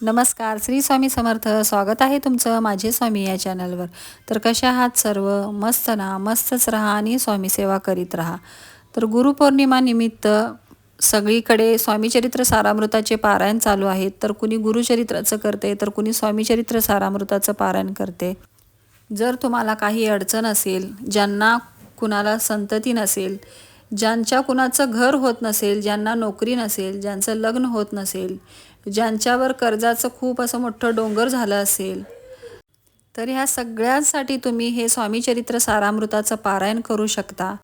नमस्कार श्री स्वामी समर्थ. स्वागत आहे तुमचं माझे स्वामी या चॅनलवर. तर कशा आहात सर्व? मस्त ना? मस्तच राहा आणि स्वामी सेवा करीत राहा. तर गुरुपौर्णिमानिमित्त सगळीकडे स्वामीचरित्र सारामृताचे पारायण चालू आहेत तर कुणी गुरुचरित्राचं करते तर कुणी स्वामीचरित्र सारामृताचं पारायण करते. जर तुम्हाला काही अडचण असेल ज्यांना कुणाला संतती नसेल ज्यांच्या कुणाचं घर होत नसेल ज्यांना नोकरी नसेल ज्यांचं लग्न होत नसेल ज्यांच्यावर कर्जाचं खूप असं मोठं डोंगर झालं असेल तर ह्या सगळ्यांसाठी तुम्ही हे स्वामीचरित्र सारामृताचं पारायण करू शकता.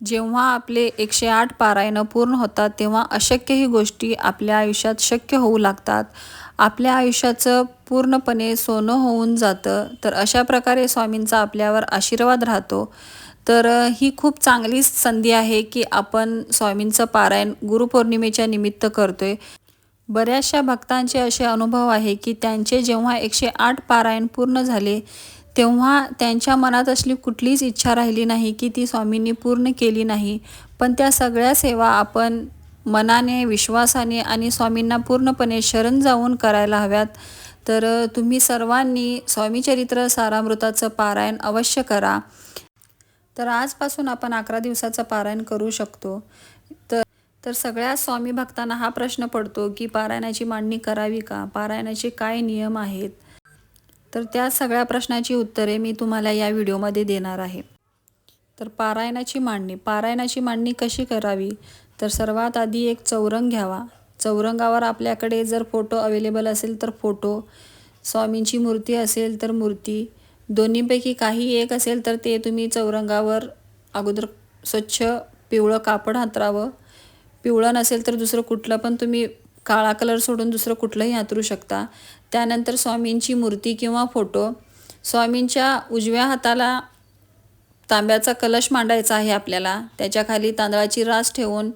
जेव्हा आपले एकशे आठ पारायणं पूर्ण होतात तेव्हा अशक्यही गोष्टी आपल्या आयुष्यात शक्य होऊ लागतात. आपल्या आयुष्याचं पूर्णपणे सोनं होऊन जातं तर अशा प्रकारे स्वामींचा आपल्यावर आशीर्वाद राहतो. तर ही खूप चांगली संधी आहे की आपण स्वामींचं पारायण गुरुपौर्णिमेच्या निमित्त करतोय. बऱ्याचशा भक्तांचे असे अनुभव आहे की त्यांचे जेव्हा एकशे आठ पारायण पूर्ण झाले तेव्हा त्यांच्या मनात असली कुठलीच इच्छा राहिली नाही की ती स्वामींनी पूर्ण केली नाही. पण त्या सगळ्या सेवा आपण मनाने विश्वासाने आणि स्वामींना पूर्णपणे शरण जाऊन करायला हव्यात. तर तुम्ही सर्वांनी स्वामीचरित्र सारामृताचं पारायण अवश्य करा. तर आजपासून आपण अकरा दिवसाचं पारायण करू शकतो. तर तर सगळ्या स्वामी भक्तांना हा प्रश्न पडतो की पारायणाची मांडणी करावी का? पारायणाचे काय नियम आहेत? तर त्या सगळ्या प्रश्नाची उत्तरे मी तुम्हाला या व्हिडिओमध्ये देणार आहे. तर पारायणाची मांडणी. पारायणाची मांडणी कशी करावी? तर सर्वात आधी एक चौरंग घ्यावा. चौरंगावर आपल्याकडे जर फोटो अवेलेबल असेल तर फोटो. स्वामींची मूर्ती असेल तर मूर्ती. दोन्हीपैकी काही एक असेल तर ते तुम्ही चौरंगावर अगोदर स्वच्छ पिवळं कापड हातरावं. पिवळं नसेल तर दुसरं कुठलं पण तुम्ही काळा कलर सोडून दुसरं कुठलंही हातरू शकता. त्यानंतर स्वामींची मूर्ती किंवा फोटो. स्वामींच्या उजव्या हाताला तांब्याचा कलश मांडायचा आहे आपल्याला. त्याच्याखाली तांदळाची रास ठेवून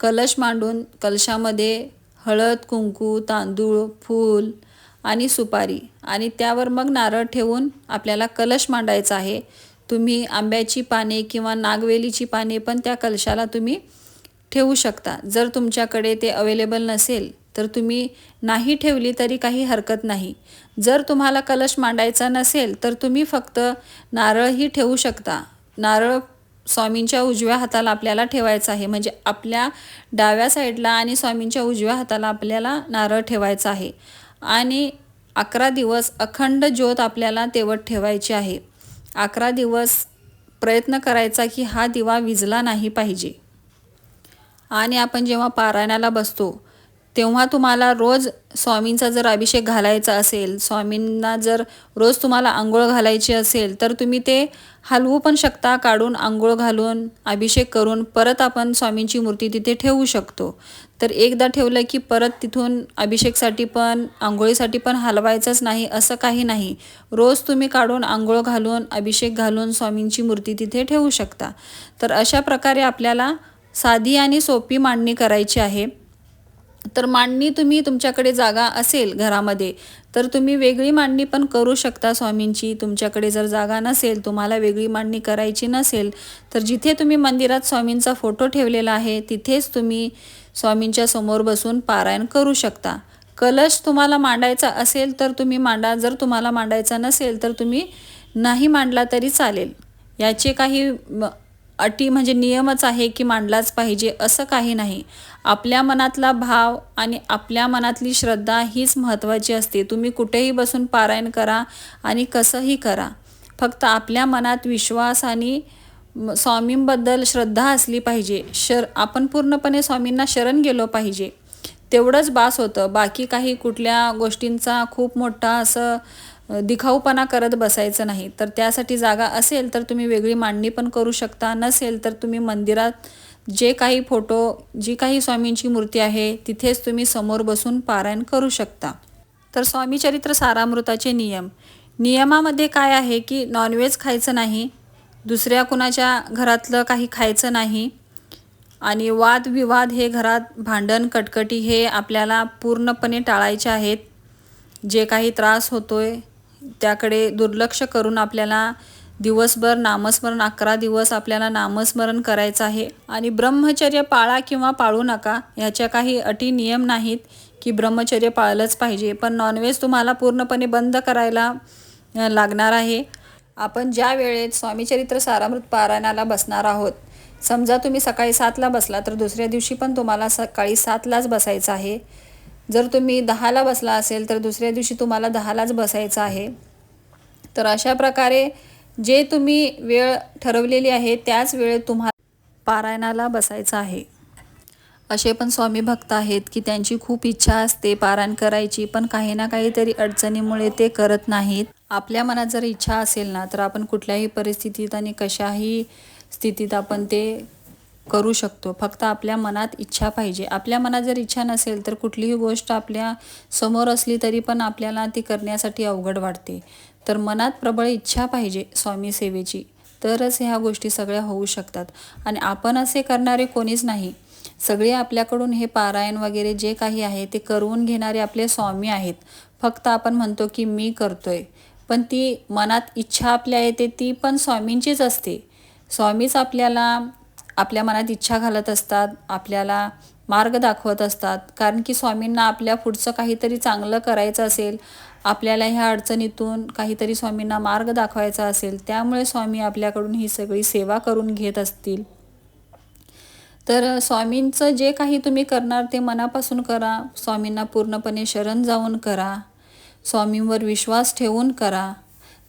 कलश मांडून कलशामध्ये हळद कुंकू तांदूळ फूल आणि सुपारी. आणि त्यावर मग नारळ ठेवून आपल्याला कलश मांडायचा आहे. तुम्ही आंब्याची पाने किंवा नागवेलीची पाने पण त्या कलशाला तुम्ही ठेवू शकता. जर तुमच्याकडे ते अवेलेबल नसेल तर तुम्ही नाही ठेवली तरी काही हरकत नाही. जर तुम्हाला कलश मांडायचा नसेल तर तुम्ही फक्त नारळही ठेवू शकता. नारळ स्वामींच्या उजव्या हाताला आपल्याला ठेवायचं आहे. म्हणजे आपल्या डाव्या साईडला आणि स्वामींच्या उजव्या हाताला आपल्याला नारळ ठेवायचा आहे. आणि अकरा दिवस अखंड ज्योत आपल्याला तेवत ठेवायची आहे. अकरा दिवस प्रयत्न करायचा की हा दिवा विजला नाही पाहिजे. आणि आपण जेव्हा पारायणाला बसतो तेव्हा तुम्हाला रोज स्वामींचा जर अभिषेक घालायचा असेल स्वामींना जर रोज तुम्हाला आंघोळ घालायची असेल तर तुम्ही ते हलवू पण शकता काढून आंघोळ घालून अभिषेक करून परत आपण स्वामींची मूर्ती तिथे ठेवू शकतो. तर एकदा ठेवलं की परत तिथून अभिषेकसाठी पण आंघोळीसाठी पण हलवायचंच नाही असं काही नाही. रोज तुम्ही काढून आंघोळ घालून अभिषेक घालून स्वामींची मूर्ती तिथे ठेवू शकता. तर अशा प्रकारे आपल्याला साधी आणि सोपी मांडणी करायची आहे. तर मांडणी तुम्ही तुमच्याकडे जागा असेल घरामध्ये तर तुम्ही वेगळी मांडणी पण करू शकता स्वामींची. तुमच्याकडे जर जागा नसेल तुम्हाला वेगळी मांडणी करायची नसेल तर जिथे तुम्ही मंदिरात स्वामींचा फोटो ठेवलेला आहे तिथेच तुम्ही स्वामींच्या समोर बसून पारायण करू शकता. कलश तुम्हाला मांडायचा असेल तर तुम्ही मांडा. जर तुम्हाला मांडायचा नसेल तर तुम्ही नाही मांडला तरी चालेल. याचे काही अटी म्हणजे नियमच आहे की मांडलाच पाहिजे असं काही नाही. आपल्या मनातला भाव आणि आपल्या मनातली श्रद्धा हीच महत्त्वाची असते. तुम्ही कुठेही बसून पारायण करा आणि कसंही करा. फक्त आपल्या मनात विश्वास आणि स्वामींबद्दल श्रद्धा असली पाहिजे. शर आपण पूर्णपणे स्वामींना शरण गेलो पाहिजे. तेवढंच बास होतं. बाकी काही कुठल्या गोष्टींचा खूप मोठा असं दिखाऊपणा करत बसायचं नाही. तर त्यासाठी जागा असेल तर तुम्ही वेगळी मांडणी पण करू शकता. नसेल तर तुम्ही मंदिरात जे काही फोटो जी काही स्वामींची मूर्ती आहे तिथेच तुम्ही समोर बसून पारायण करू शकता. तर स्वामी चरित्र सारामृताचे नियम. नियमामध्ये काय आहे की नॉनव्हेज खायचं नाही दुसऱ्या कुणाच्या घरातलं काही खायचं नाही आणि वादविवाद हे घरात भांडण कटकटी हे आपल्याला पूर्णपणे टाळायचे आहेत. जे काही त्रास होतो आहे त्याकडे दुर्लक्ष करून आपल्याला दिवसभर नामस्मरण अकरा दिवस आपल्याला नामस्मरण करायचं आहे. आणि ब्रह्मचर्य पाळा किंवा पाळू नका ह्याच्या काही अटी नियम नाहीत की ब्रह्मचर्य पाळलंच पाहिजे. पण नॉनव्हेज तुम्हाला पूर्णपणे बंद करायला लागणार आहे. आपण ज्या वेळेत स्वामीचरित्र सारामृत पारायणाला बसणार आहोत समजा तुम्ही सकाळी सातला बसला तर दुसऱ्या दिवशी पण तुम्हाला सकाळी सातलाच बसायचं आहे. जर तुम्ही दहाला बसला असेल तर दुसऱ्या दिवशी तुम्हाला दहालाच बसायचं आहे. तर अशा प्रकारे जे तुम्ही वेळ ठरवलेली आहे त्याच वेळेत तुम्हाला पारायणाला बसायचं आहे. असे पण स्वामी भक्त आहेत की त्यांची खूप इच्छा असते पारायण करायची पण काही ना काहीतरी अडचणीमुळे ते करत नाहीत. आपल्या मनात जर इच्छा असेल ना तर आपण कुठल्याही परिस्थितीत आणि कशाही स्थितीत आपण ते करू शकतो. फक्त आपल्या मनात इच्छा पाहिजे. आपल्या मनात जर इच्छा नसेल तर कुठलीही गोष्ट आपल्यासमोर असली तरी पण आपल्याला ती करण्यासाठी अवघड वाटते. तर मनात प्रबळ इच्छा पाहिजे स्वामी सेवेची. तरच ह्या गोष्टी सगळ्या होऊ शकतात. आणि आपण असे करणारे कोणीच नाही. सगळे आपल्याकडून हे पारायण वगैरे जे काही आहे ते करून घेणारे आपले स्वामी आहेत. फक्त आपण म्हणतो की मी करतोय. पण ती मनात इच्छा आपल्या येते ती पण स्वामींचीच असते. स्वामीच आपल्याला आपल्या मनात इच्छा घालत असतात आपल्याला मार्ग दाखवत असतात. कारण की स्वामींना आपल्या पुढचं काहीतरी चांगलं करायचं असेल आपल्याला ह्या अडचणीतून काहीतरी स्वामींना मार्ग दाखवायचा असेल त्यामुळे स्वामी आपल्याकडून ही सगळी सेवा करून घेत असतील. तर स्वामींचं जे काही तुम्ही करणार ते मनापासून करा स्वामींना पूर्णपणे शरण जाऊन करा स्वामींवर विश्वास ठेवून करा.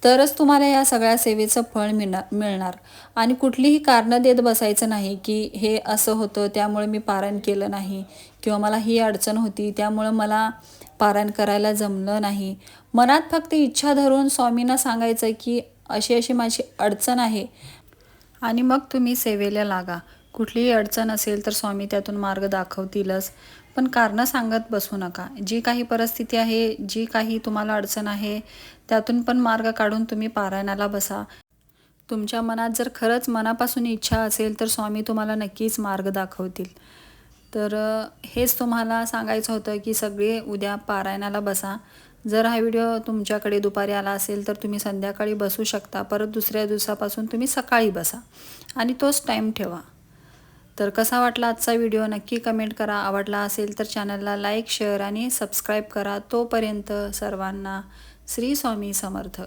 तरच तुम्हाला या सगळ्या सेवेचं फळ मिळणार मिळणार. आणि कुठलीही कारणं देत बसायचं नाही की हे असं होतं त्यामुळे मी पारायण केलं नाही. किंवा मला ही अडचण होती त्यामुळं मला पारायण करायला जमलं नाही. मनात फक्त इच्छा धरून स्वामींना सांगायचं की अशी अशी माझी अडचण आहे. आणि मग तुम्ही सेवेला लागा. कुठलीही अडचण असेल तर स्वामी त्यातून मार्ग दाखवतीलच. पण कारणं सांगत बसू नका. जी काही परिस्थिती आहे जी काही तुम्हाला अडचण आहे त्यातून पण मार्ग काढून तुम्ही पारायणाला बसा. तुमच्या मनात जर खरंच मनापासून इच्छा असेल तर स्वामी तुम्हाला नक्कीच मार्ग दाखवतील. तर हेच तुम्हाला सांगायचं होतं की सगळे उद्या पारायणाला बसा. जर हा व्हिडिओ तुमच्याकडे दुपारी आला असेल तर तुम्ही संध्याकाळी बसू शकता. परत दुसऱ्या दिवसापासून तुम्ही सकाळी बसा. आणि तोच टाईम ठेवा. तर कसा वाटला आजचा व्हिडिओ नक्की कमेंट करा. आवडला असेल तर चॅनलला लाईक शेअर आणि सबस्क्राईब करा. तोपर्यंत सर्वांना श्री स्वामी समर्थ.